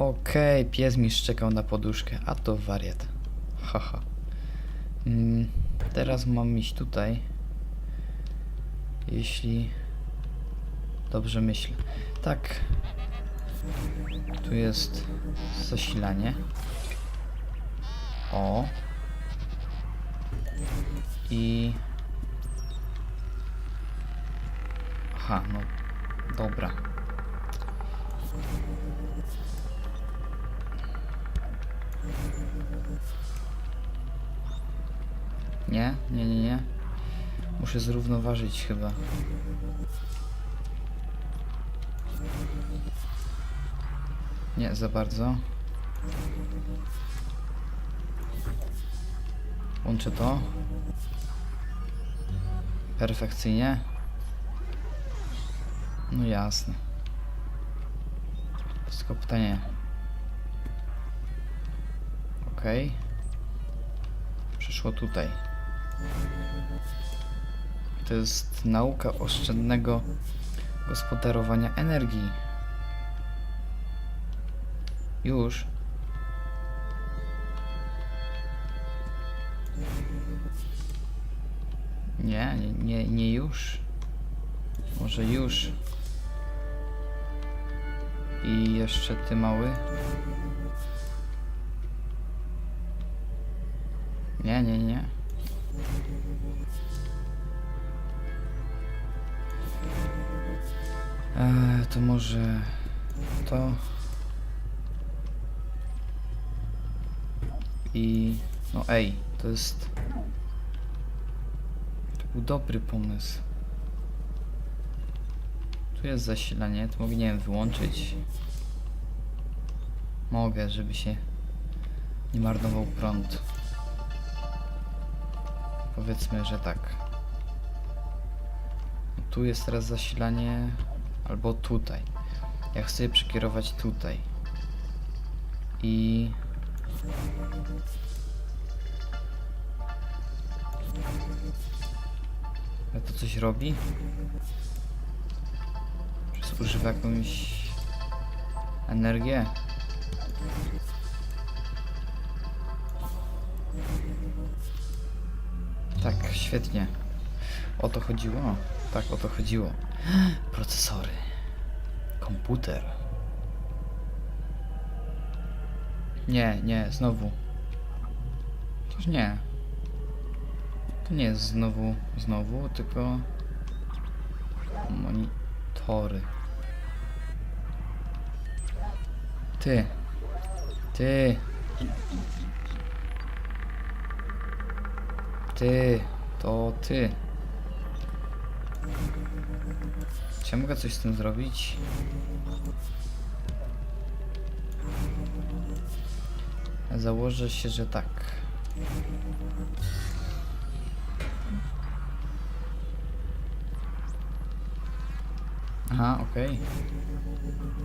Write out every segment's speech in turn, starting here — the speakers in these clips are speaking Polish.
Okej, pies mi szczekał na poduszkę, a to wariat. Haha. Mm, teraz mam iść tutaj. Jeśli dobrze myślę. Tak. Tu jest zasilanie. O. I. Aha, no dobra. Nie, nie, nie, nie. Muszę zrównoważyć chyba. Nie, za bardzo. Łączę to. Perfekcyjnie. No jasne. Tylko pytanie. Okej. Przyszło tutaj. To jest nauka oszczędnego gospodarowania energii. Już. Nie, nie, nie już. Może już. I jeszcze ty mały. Nie, nie, nie. Eee, to może to. I no ej, to jest. To był dobry pomysł. Tu jest zasilanie, to mogę nie wiem wyłączyć. Mogę, żeby się nie marnował prąd. Powiedzmy, że tak. Tu jest teraz zasilanie, albo tutaj. Ja chcę je przekierować tutaj. I... A to coś robi? Czy zużywa jakąś energię? Świetnie. O to chodziło? Tak, o to chodziło. Procesory. Komputer. Nie, nie, znowu. Toż nie. To nie jest znowu, znowu, tylko monitory. Ty. Ty. Ty. To ty. Czy ja mogę coś z tym zrobić? Założę się, że tak. Aha, okej.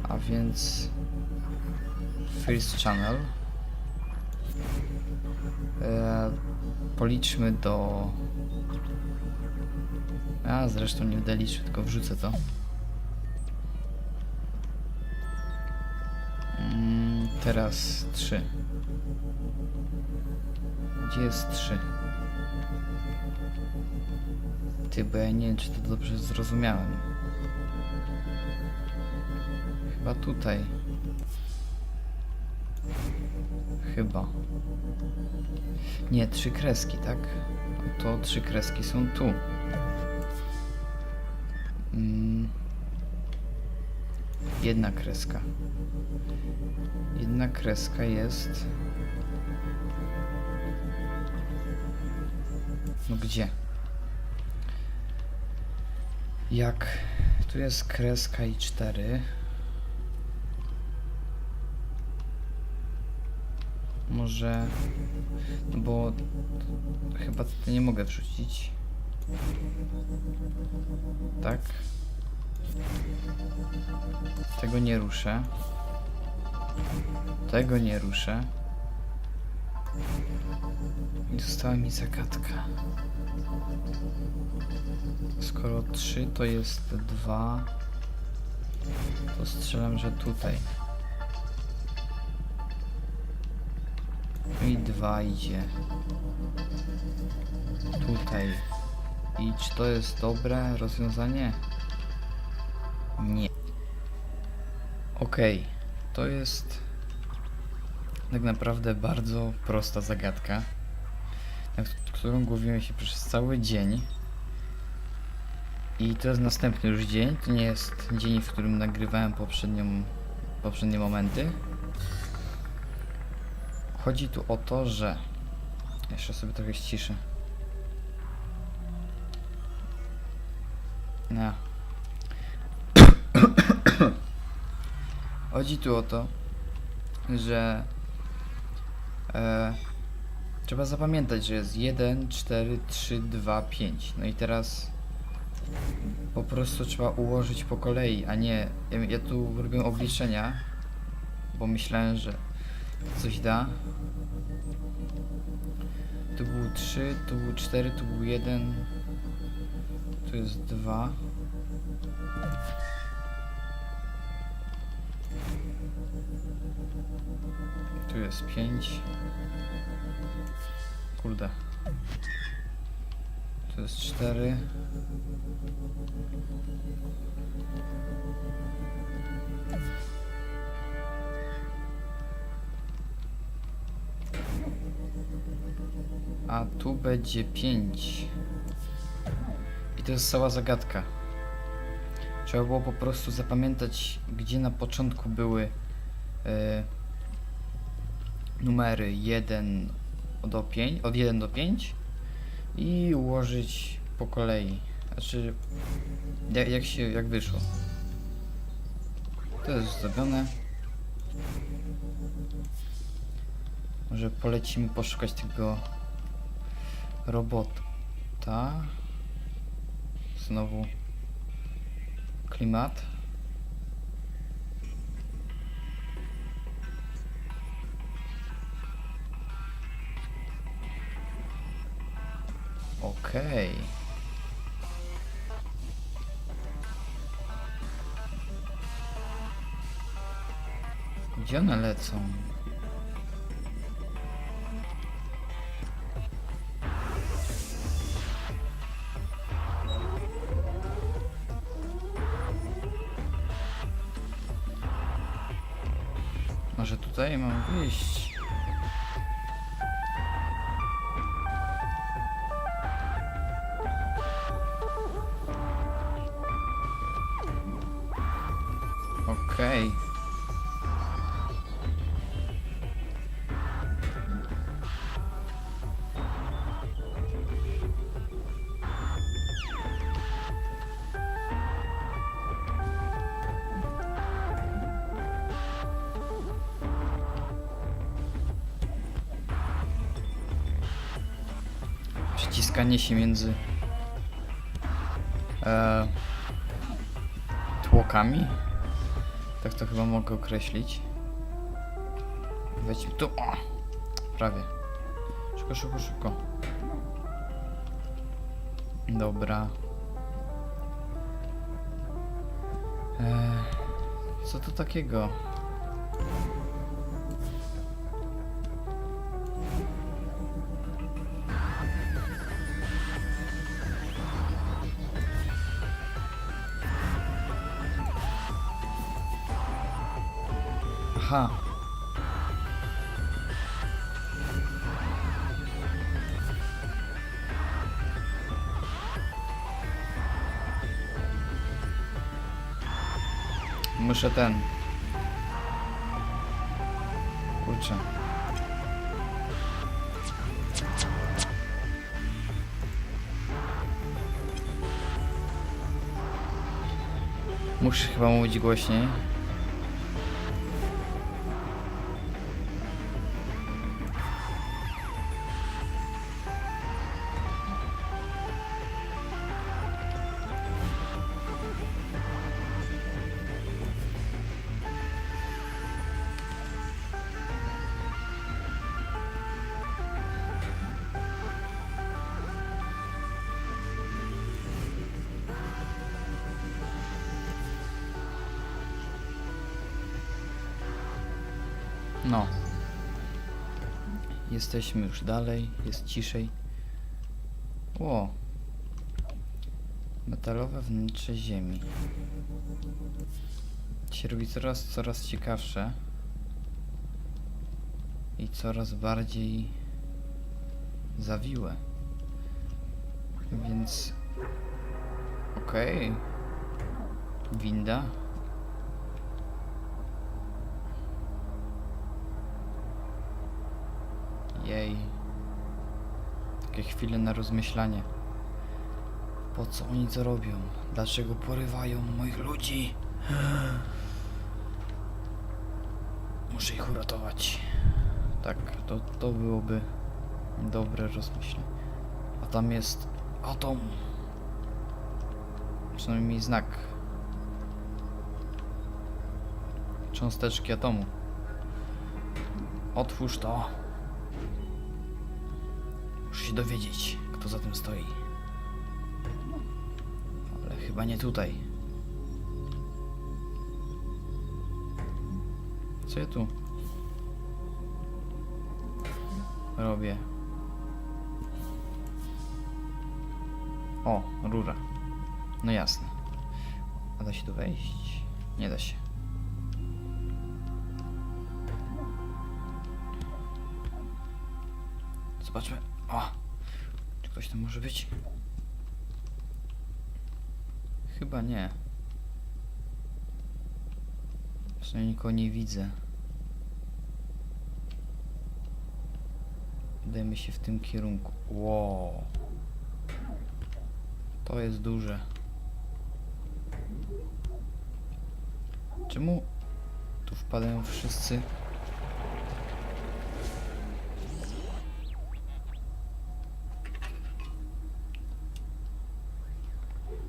A więc first channel. E, policzmy do. A zresztą nie będę tylko wrzucę to. Mm, teraz 3. Gdzie jest 3? Ty, bo ja nie wiem, czy to dobrze zrozumiałem. Chyba tutaj. Chyba. Nie, trzy kreski, tak? To trzy kreski są tu. Mm. Jedna kreska. Jedna kreska jest. No gdzie? Jak tu jest kreska i cztery. Może. No bo chyba to nie mogę wrzucić. Tak. Tego nie ruszę. Tego nie ruszę. I została mi zagadka. Skoro 3 to jest 2, to strzelam, że tutaj. I dwa idzie. Tutaj. I czy to jest dobre rozwiązanie? Nie. Okej, to jest tak naprawdę bardzo prosta zagadka, na k- którą głowiłem się przez cały dzień. I to jest następny już dzień, to nie jest dzień, w którym nagrywałem poprzednią, poprzednie momenty. Chodzi tu o to, że... Jeszcze sobie trochę ściszę. No. Chodzi tu o to, że e, trzeba zapamiętać, że jest 1, 4, 3, 2, 5. No i teraz po prostu trzeba ułożyć po kolei, a nie. Ja, ja tu robię obliczenia, bo myślałem, że coś da. Tu był 3, tu był 4, tu był 1, tu jest 2. Tu jest 5. Kurde. Tu jest 4. A tu będzie 5. I to jest cała zagadka. Trzeba było po prostu zapamiętać, gdzie na początku były e, numery 1 do 5, od 1 do 5 i ułożyć po kolei. Znaczy, jak, jak się, jak wyszło. To jest zrobione. Może polecimy poszukać tego robota. Znowu klimat. Okej. Gdzie one lecą? Tutaj mam wyjść? Przyciskanie się między e, tłokami. Tak to chyba mogę określić. Wejdźmy tu. O! Prawie. Szybko, szybko, szybko. Dobra. Eee, co to takiego? Muszę ten. Kurczę. Muszę chyba mówić głośniej. Jesteśmy już dalej, jest ciszej. Ło. Metalowe wnętrze ziemi. Się robi coraz, coraz ciekawsze. I coraz bardziej zawiłe. Więc... Okej. Winda. Jej. Takie chwile na rozmyślanie. Po co oni to robią? Dlaczego porywają moich ludzi? Muszę ich uratować. Tak, to, to byłoby dobre rozmyślenie. A tam jest atom. Przynajmniej znak. Cząsteczki atomu. Otwórz to. Muszę się dowiedzieć, kto za tym stoi. Ale chyba nie tutaj. Co ja tu robię? O, rura. No jasne. A da się tu wejść? Nie da się. Tam może być? Chyba nie. Przynajmniej nikogo nie widzę. Udajemy się w tym kierunku. Wow. To jest duże. Czemu tu wpadają wszyscy?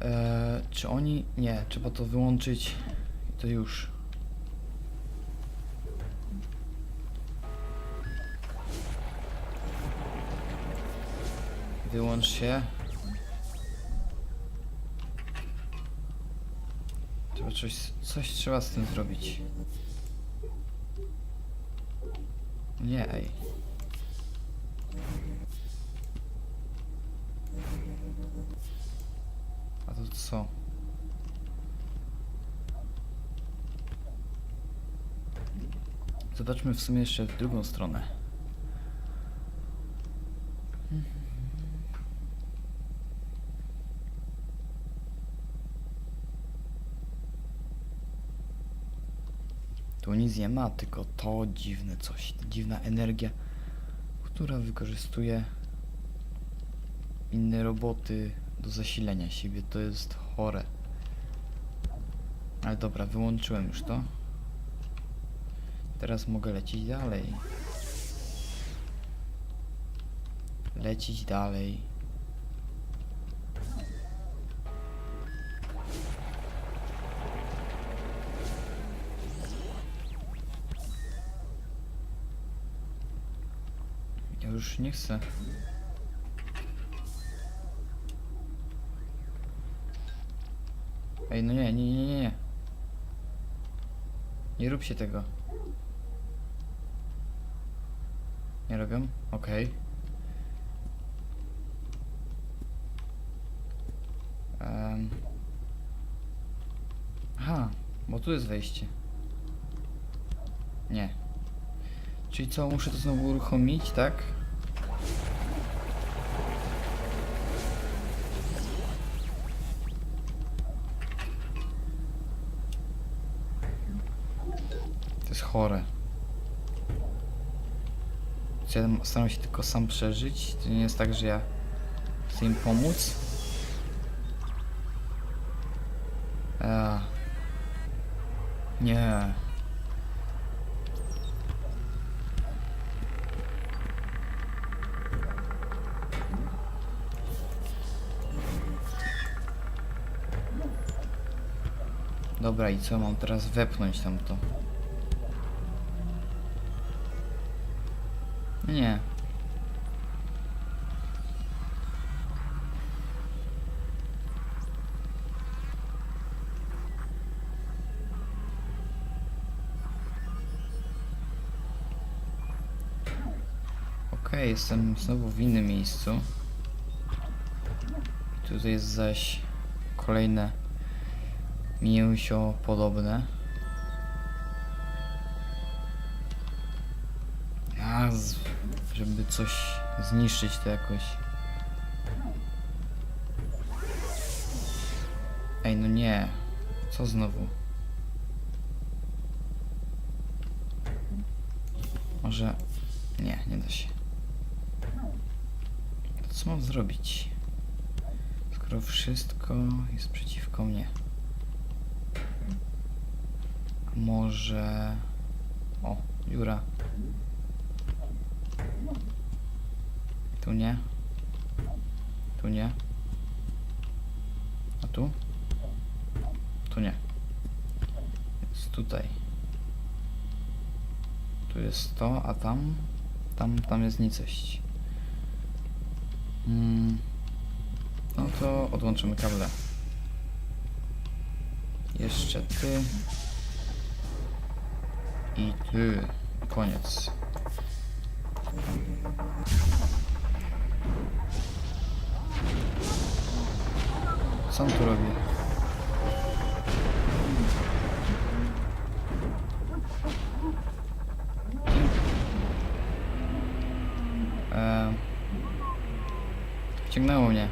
Eee, czy oni... Nie, trzeba to wyłączyć. I to już. Wyłącz się. Trzeba coś, coś trzeba z tym zrobić. Nie, ej. A to co? Zobaczmy w sumie jeszcze w drugą stronę. Tu nic nie ma, tylko to dziwne coś, dziwna energia, która wykorzystuje inne roboty do zasilenia siebie. To jest chore. Ale dobra, wyłączyłem już to. Teraz mogę lecieć dalej. Lecieć dalej. Ja już nie chcę. Ej, no nie, nie, nie, nie, nie. Rób się tego. Nie robią? Okej. Em. Aha, bo tu jest wejście. Nie. Czyli co, muszę to znowu uruchomić, tak? To jest chore. Ja staram się tylko sam przeżyć? To nie jest tak, że ja chcę im pomóc? A. Nie. Dobra, i co mam teraz wepchnąć tam to? Nie. Okej, jestem znowu w innym miejscu. Tutaj jest zaś kolejne mięsio podobne. A, z, żeby coś zniszczyć to jakoś. Ej, no nie. Co znowu? Może... Nie, nie da się. To co mam zrobić? Skoro wszystko jest przeciwko mnie. Może... O, dziura. Tu nie. Tu nie. A tu? Tu nie. Jest tutaj. Tu jest to, a tam? Tam, tam jest nicość. Mm. No to odłączymy kable. Jeszcze ty. I ty. Koniec. Co on tu robi? Wciągnęło mnie.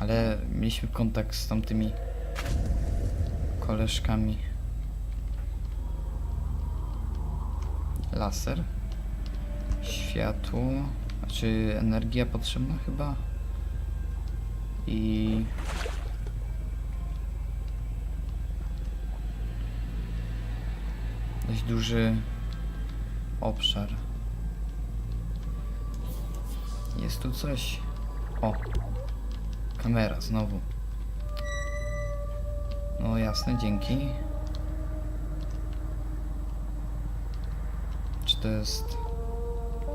Ale mieliśmy kontakt z tamtymi koleżkami. Laser. Światło. Znaczy energia potrzebna chyba. I dość duży obszar. Jest tu coś. O! Kamera znowu. No jasne, dzięki. Czy to jest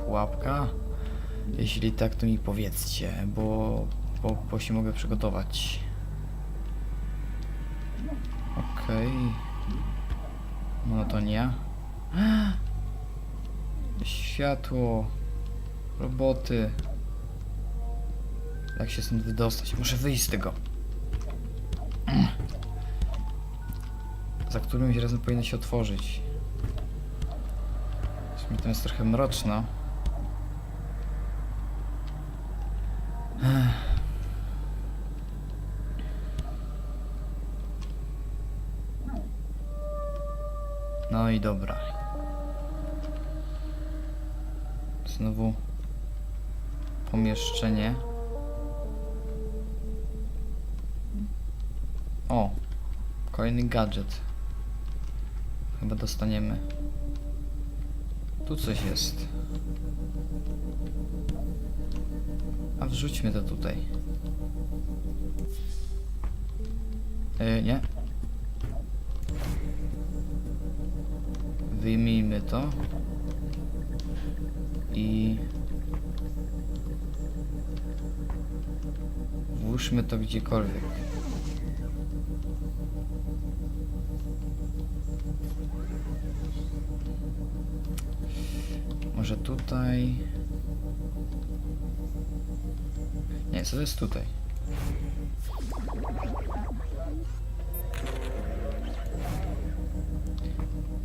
pułapka? Jeśli tak, to mi powiedzcie, bo, bo, bo się mogę przygotować. Okej. Monotonia. Światło. Roboty. Jak się stąd wydostać? Muszę wyjść z tego. Za którymś razem powinno się otworzyć. W tam jest trochę mroczno. No i dobra. Znowu pomieszczenie. O, kolejny gadżet. Chyba dostaniemy. Tu coś jest. A wrzućmy to tutaj. Yy, nie. Wyjmijmy to. I... Włóżmy to gdziekolwiek. Może tutaj... Nie, co to jest tutaj?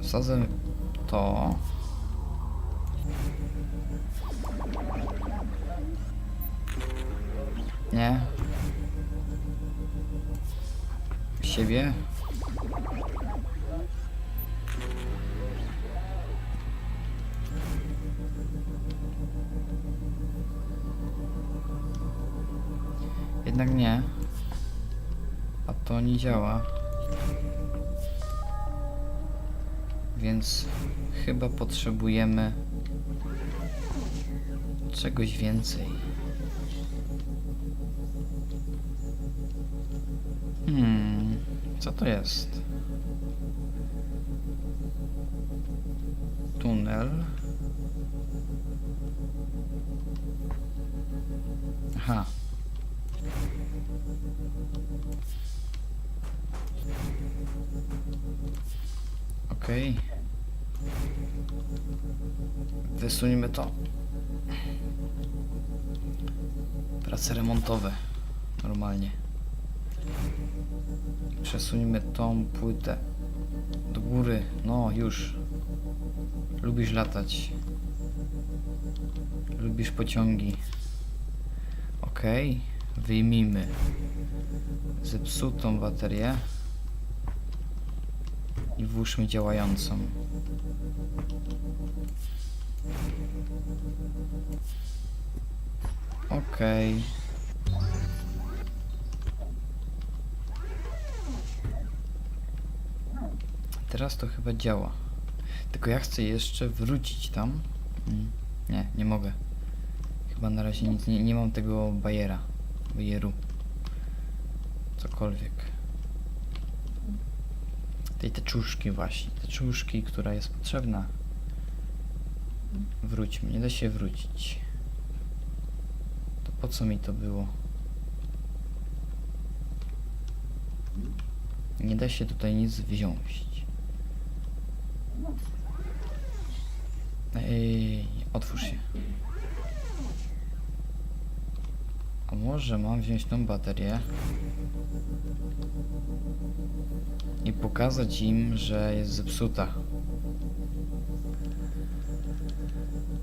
Wsadzę to. Nie. Siebie. Jednak nie. A to nie działa. Więc chyba potrzebujemy czegoś więcej. Hmm, co to jest? Tunel. Aha. Okej. Wysuńmy to. Prace remontowe. Normalnie. Przesuńmy tą płytę do góry. No, już. Lubisz latać. Lubisz pociągi. Okej. Wyjmijmy zepsutą baterię i włóżmy działającą. Okej. Teraz to chyba działa. Tylko ja chcę jeszcze wrócić tam. Mm, Nie, nie mogę. Chyba na razie nic, nie, nie mam tego bajera. Bajeru. Cokolwiek. Tej teczuszki właśnie. Teczuszki, która jest potrzebna. Wróćmy. Nie da się wrócić. To po co mi to było? Nie da się tutaj nic wziąć. Ej, otwórz się. A może mam wziąć tą baterię i pokazać im, że jest zepsuta.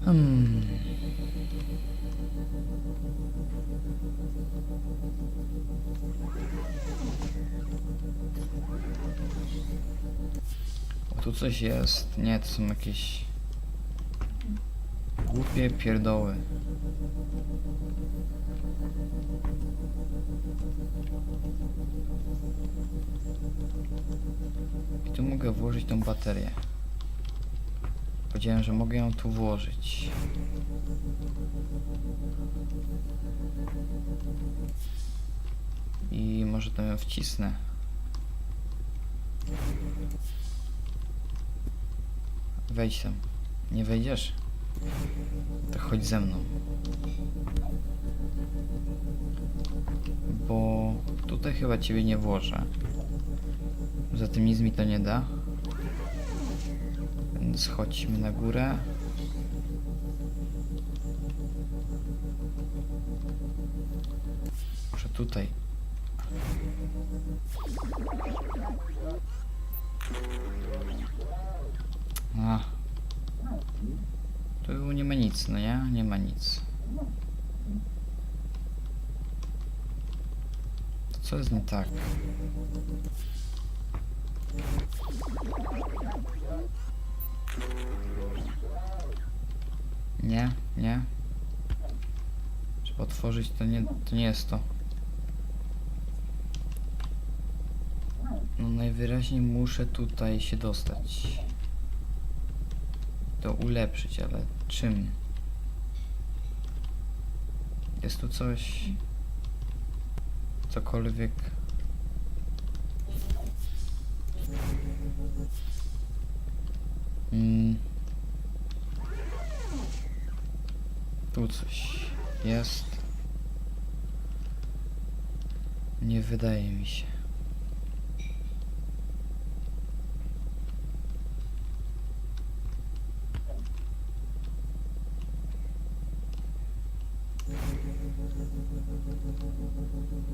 Hmm. O, tu coś jest. Nie, to są jakieś głupie pierdoły. Tu mogę włożyć tą baterię. Powiedziałem, że mogę ją tu włożyć. I może tam ją wcisnę. Wejdź tam. Nie wejdziesz? To chodź ze mną. Bo tutaj chyba ciebie nie włożę. Za tym nic mi to nie da. Więc chodźmy na górę. Może tutaj. A. Tu nie ma nic, no nie? Nie ma nic. Co jest nie tak? Nie, nie. Trzeba otworzyć, to nie, to nie jest to. No najwyraźniej muszę tutaj się dostać. To ulepszyć, ale czym? Jest tu coś? Cokolwiek? Mm. Tu coś jest. Nie wydaje mi się.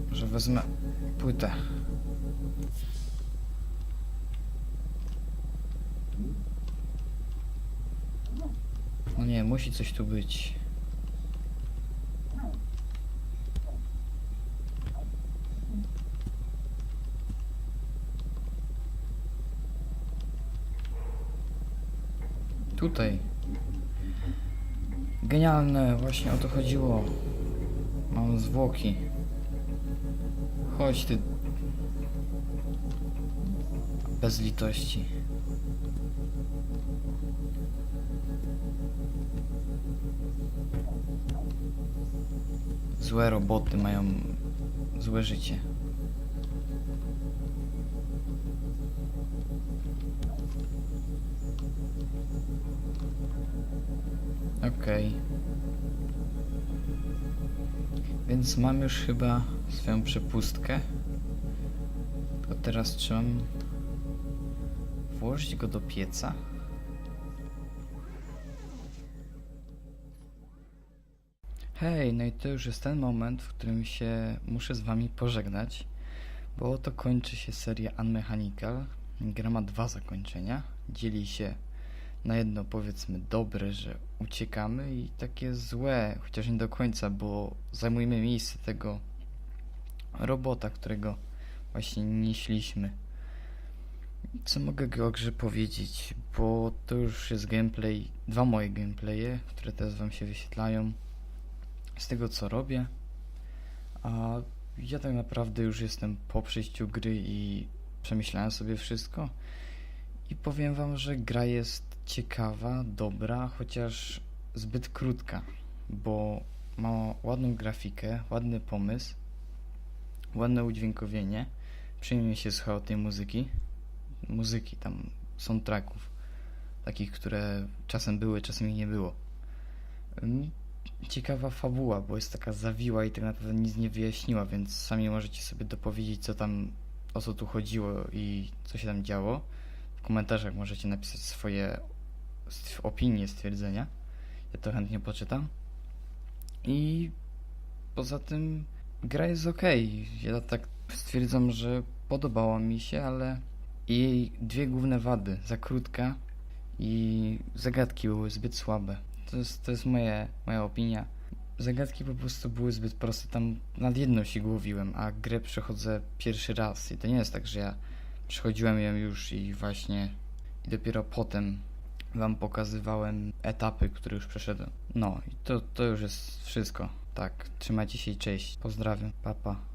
Może wezmę płytę. No nie, musi coś tu być. Tutaj. Genialne, właśnie o to chodziło. Mam zwłoki. Chodź ty. Bez litości. Złe roboty mają złe życie. Okej. Więc mam już chyba swoją przepustkę. Teraz trzymam włożyć go do pieca. Hej, no i to już jest ten moment, w którym się muszę z wami pożegnać, bo oto kończy się seria Unmechanical. Gra ma dwa zakończenia. Dzieli się na jedno powiedzmy dobre, że uciekamy i takie złe, chociaż nie do końca, bo zajmujemy miejsce tego robota, którego właśnie nieśliśmy. Co mogę o grze powiedzieć, bo to już jest gameplay, dwa moje gameplaye, które teraz wam się wyświetlają z tego co robię. A ja tak naprawdę już jestem po przejściu gry i przemyślałem sobie wszystko. I powiem wam, że gra jest ciekawa, dobra, chociaż zbyt krótka, bo ma ładną grafikę, ładny pomysł, ładne udźwiękowienie. Przyjmie się słuchał tej muzyki, muzyki tam, soundtracków, takich, które czasem były, czasem ich nie było. Ciekawa fabuła, bo jest taka zawiła i tak naprawdę nic nie wyjaśniła, więc sami możecie sobie dopowiedzieć, co tam, o co tu chodziło i co się tam działo. W komentarzach możecie napisać swoje opinie, stwierdzenia. Ja to chętnie poczytam. I poza tym gra jest ok. Ja tak stwierdzam, że podobała mi się, ale jej dwie główne wady. Za krótka i zagadki były zbyt słabe. To jest, to jest moje, moja opinia. Zagadki po prostu były zbyt proste. Tam nad jedną się głowiłem, a grę przechodzę pierwszy raz. I to nie jest tak, że ja przechodziłem ją już i właśnie i dopiero potem wam pokazywałem etapy, które już przeszedłem. No i to, to już jest wszystko. Tak, trzymajcie się i cześć. Pozdrawiam. Papa. Pa.